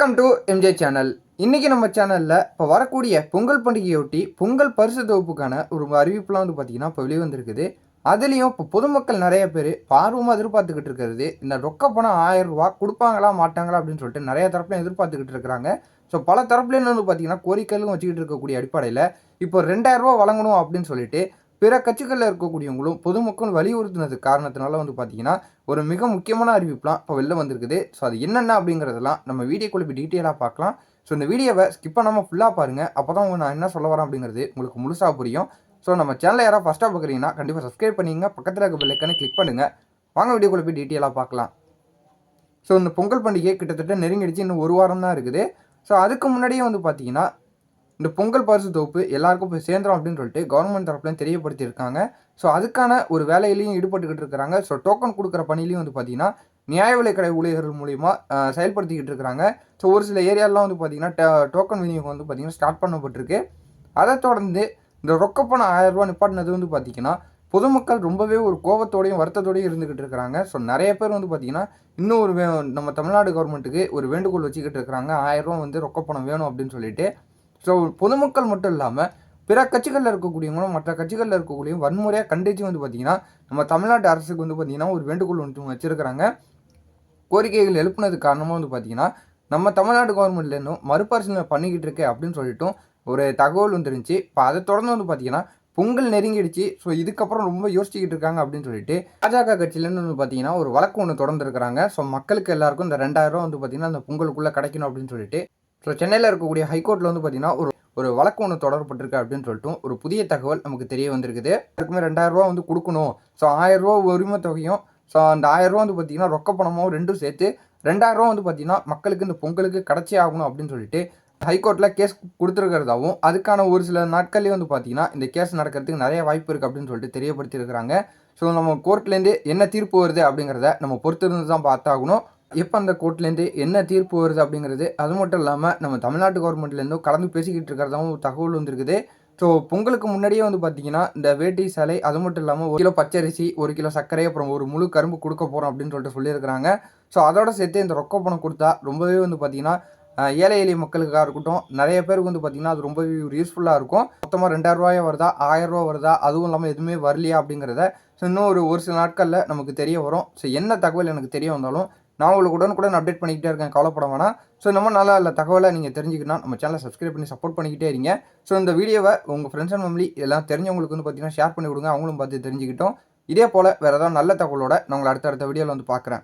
Welcome to MJ channel இன்றைக்கி நம்ம சேனலில் இப்போ வரக்கூடிய பொங்கல் பண்டிகையொட்டி பொங்கல் பரிசு தொகுப்புக்கான ஒரு அறிவிப்புலாம் வந்து பார்த்தீங்கன்னா இப்போ வெளிவந்திருக்குது. அதுலேயும் இப்போ பொதுமக்கள் நிறைய பேர் ஆர்வமாக எதிர்பார்த்துக்கிட்டு இருக்கிறது. இந்த ரொக்க பணம் ஆயிரம் ரூபா கொடுப்பாங்களா மாட்டாங்களா அப்படின்னு சொல்லிட்டு நிறைய தரப்புல எதிர்பார்த்துக்கிட்டு இருக்கிறாங்க. ஸோ பல தரப்புலேருந்து வந்து பார்த்தீங்கன்னா கோரிக்கைகளும் வச்சுக்கிட்டு இருக்கக்கூடிய அடிப்படையில் இப்போ ரெண்டாயிரம் ரூபா வழங்கணும் அப்படின்னு சொல்லிட்டு பிற கட்சிகளில் இருக்கக்கூடியவங்களும் பொதுமக்கள் வலியுறுத்தினது காரணத்தினால வந்து பார்த்தீங்கன்னா ஒரு மிக முக்கியமான அறிவிப்புலாம் இப்போ வெளில வந்திருக்குது. ஸோ அது என்னென்ன அப்படிங்கிறதெல்லாம் நம்ம வீடியோக்குள்ள போய் டீட்டெயிலாக பார்க்கலாம். ஸோ இந்த வீடியோவை ஸ்கிப் பண்ணாமல் ஃபுல்லாக பாருங்கள் அப்போ தான் நான் என்ன சொல்ல வரேன் அப்படிங்கிறது உங்களுக்கு முழுசாக புரியும். ஸோ நம்ம சேனலை யாராவது ஃபஸ்ட்டாக பார்க்குறீங்கன்னா கண்டிப்பாக சப்ஸ்கிரைப் பண்ணிங்க பக்கத்தில் இருக்க பெல்லைக்கானே கிளிக் பண்ணுங்கள் வாங்க வீடியோக்குள்ள போய் டீட்டெயிலாக பார்க்கலாம். ஸோ இந்த பொங்கல் பண்டிகை கிட்டத்தட்ட நெருங்கிடுச்சு. இன்னும் ஒரு வாரம் தான் இருக்குது. ஸோ அதுக்கு முன்னாடியே வந்து பார்த்தீங்கன்னா இந்த பொங்கல் பரிசு தொகுப்பு எல்லாருக்கும் போய் சேர்ந்துடும் அப்படின்னு சொல்லிட்டு கவர்மெண்ட் தரப்புலையும் தெரியப்படுத்தியிருக்காங்க. ஸோ அதுக்கான ஒரு வேலையிலையும் ஈடுபட்டுக்கிட்டு இருக்கிறாங்க. ஸோ டோக்கன் கொடுக்குற பணியிலையும் வந்து பார்த்தீங்கன்னா நியாய விலைக்கடை ஊழியர்கள் மூலிமா செயல்படுத்திக்கிட்டு இருக்கிறாங்க. ஸோ ஒரு சில ஏரியாலாம் வந்து பார்த்தீங்கன்னா டோக்கன் விநியோகம் வந்து பார்த்தீங்கன்னா ஸ்டார்ட் பண்ணப்பட்டிருக்கு. அதை தொடர்ந்து இந்த ரொக்கப்பணம் ஆயிரம் ரூபா நிப்பாட்டினது வந்து பார்த்தீங்கன்னா பொதுமக்கள் ரொம்பவே ஒரு கோபத்தோடையும் வருத்தத்தோடையும் இருந்துக்கிட்டு இருக்கிறாங்க. ஸோ நிறைய பேர் வந்து பார்த்தீங்கன்னா இன்னும் ஒரு வே நம்ம தமிழ்நாடு கவர்மெண்ட்டுக்கு ஒரு வேண்டுகோள் வச்சுக்கிட்டு இருக்கிறாங்க. ஆயிரம் ரூபா வந்து ரொக்கப்பணம் வேணும் அப்படின்னு சொல்லிட்டு. ஸோ பொதுமக்கள் மட்டும் இல்லாமல் பிற கட்சிகளில் இருக்கக்கூடியவங்களும் மற்ற கட்சிகளில் இருக்கக்கூடிய வன்முறையாக கண்டித்து வந்து பார்த்திங்கன்னா நம்ம தமிழ்நாட்டு அரசுக்கு வந்து பார்த்தீங்கன்னா ஒரு வேண்டுகோள் ஒன்று வச்சுருக்கிறாங்க. கோரிக்கைகள் எழுப்புனது காரணமாக வந்து பார்த்தீங்கன்னா நம்ம தமிழ்நாடு கவர்மெண்ட்லேருந்தும் மறுபரிசீலனை பண்ணிக்கிட்டு இருக்கு அப்படின்னு சொல்லிட்டும் ஒரு தகவல் வந்துருந்துச்சு இப்போ அதை தொடர்ந்து வந்து பார்த்தீங்கன்னா பொங்கல் நெருங்கிடுச்சு. ஸோ இதுக்கப்புறம் ரொம்ப யோசிச்சுக்கிட்டு இருக்காங்க அப்படின்னு சொல்லிட்டு பாஜக கட்சியிலேருந்து வந்து பார்த்தீங்கன்னா ஒரு வழக்கு ஒன்று தொடர்ந்துருக்கிறாங்க ஸோ மக்களுக்கு எல்லாருக்கும் இந்த ரெண்டாயிரம் ரூபா வந்து பார்த்தீங்கன்னா அந்த பொங்கலுக்குள்ளே கிடைக்கணும் அப்படின்னு சொல்லிட்டு ஸோ சென்னையில் இருக்கக்கூடிய ஹைகோர்ட்டில் வந்து பார்த்தீங்கன்னா ஒரு ஒரு வழக்கு ஒன்று தொடரப்பட்டிருக்கு அப்படின்னு சொல்லிட்டு ஒரு புதிய தகவல் நமக்கு தெரிய வந்திருக்குது. அதுக்குமே ரெண்டாயிரரூபா வந்து கொடுக்கணும். ஸோ ஆயிரம் உரிமை தொகையும் ஸோ அந்த ஆயிரம் வந்து பார்த்தீங்கன்னா ரொக்க பணமும் ரெண்டும் சேர்த்து ரெண்டாயிரம் ரூபா வந்து பார்த்தீங்கன்னா மக்களுக்கு இந்த பொங்கலுக்கு கிடைச்சே ஆகணும் அப்படின்னு சொல்லிட்டு ஹைகோர்ட்டில் கேஸ் கொடுத்துருக்கிறதாவும் அதுக்கான ஒரு சில நாட்கள்லேயே வந்து பார்த்தீங்கன்னா இந்த கேஸ் நடக்கிறதுக்கு நிறைய வாய்ப்பு இருக்குது அப்படின்னு சொல்லிட்டு தெரியப்படுத்தியிருக்கிறாங்க. ஸோ நம்ம கோர்ட்லேருந்து என்ன தீர்ப்பு வருது அப்படிங்கிறத நம்ம பொறுத்திருந்து தான் பார்த்தாகணும். எப்போ அந்த கோர்ட்லேருந்து என்ன தீர்ப்பு வருது அப்படிங்கிறது அது மட்டும் இல்லாமல் நம்ம தமிழ்நாட்டு கவர்மெண்ட்லேருந்தும் கலந்து பேசிக்கிட்டு இருக்கிறதாவும் தகவல் வந்திருக்குது. ஸோ பொங்கலுக்கு முன்னாடியே வந்து பார்த்தீங்கன்னா இந்த வேட்டி சாலை அது மட்டும் இல்லாமல் ஒரு கிலோ பச்சரிசி ஒரு கிலோ சர்க்கரை அப்புறம் ஒரு முழு கரும்பு கொடுக்க போகிறோம் அப்படின்னு சொல்லிட்டு சொல்லியிருக்கிறாங்க. ஸோ அதோட சேர்த்து இந்த ரொக்க பணம் கொடுத்தா ரொம்பவே வந்து பார்த்தீங்கன்னா ஏழை எளிய மக்களுக்காக இருக்கட்டும் நிறைய பேருக்கு வந்து பார்த்திங்கன்னா அது ரொம்பவே ஒரு யூஸ்ஃபுல்லாக இருக்கும். மொத்தமாக ரெண்டாயிரம் வருதா ஆயிரரூவா வருதா அதுவும் இல்லாமல் எதுவுமே வரலையா அப்படிங்கிறத ஸோ இன்னும் ஒரு ஒரு சில நாட்களில் நமக்கு தெரிய வரும். ஸோ என்ன தகவல் எனக்கு தெரிய வந்தாலும் நான் உங்களுக்கு உடனுக்குடன் அப்டேட் பண்ணிக்கிட்டே இருக்கேன். கவலைப்பட வேணாம். ஸோ இந்த மாதிரி நல்ல தகவலை நீங்கள் தெரிஞ்சுக்கணும் நம்ம சேனலை சப்ஸ்கிரைப் பண்ணி சப்போர்ட் பண்ணிக்கிட்டே இருங்க. ஸோ இந்த வீடியோவை உங்கள் ஃப்ரெண்ட்ஸ் அண்ட் ஃபேமிலி எல்லாம் தெரிஞ்சவங்களுக்கு வந்து பார்த்தீங்கன்னா ஷேர் பண்ணி விடுங்க. அவங்களும் பார்த்து தெரிஞ்சுக்கிட்டோம். இதே போல் வேறு ஏதாவது நல்ல தகவலோட நான் உங்களை அடுத்த அடுத்த வீடியோவில் வந்து பார்க்குறேன்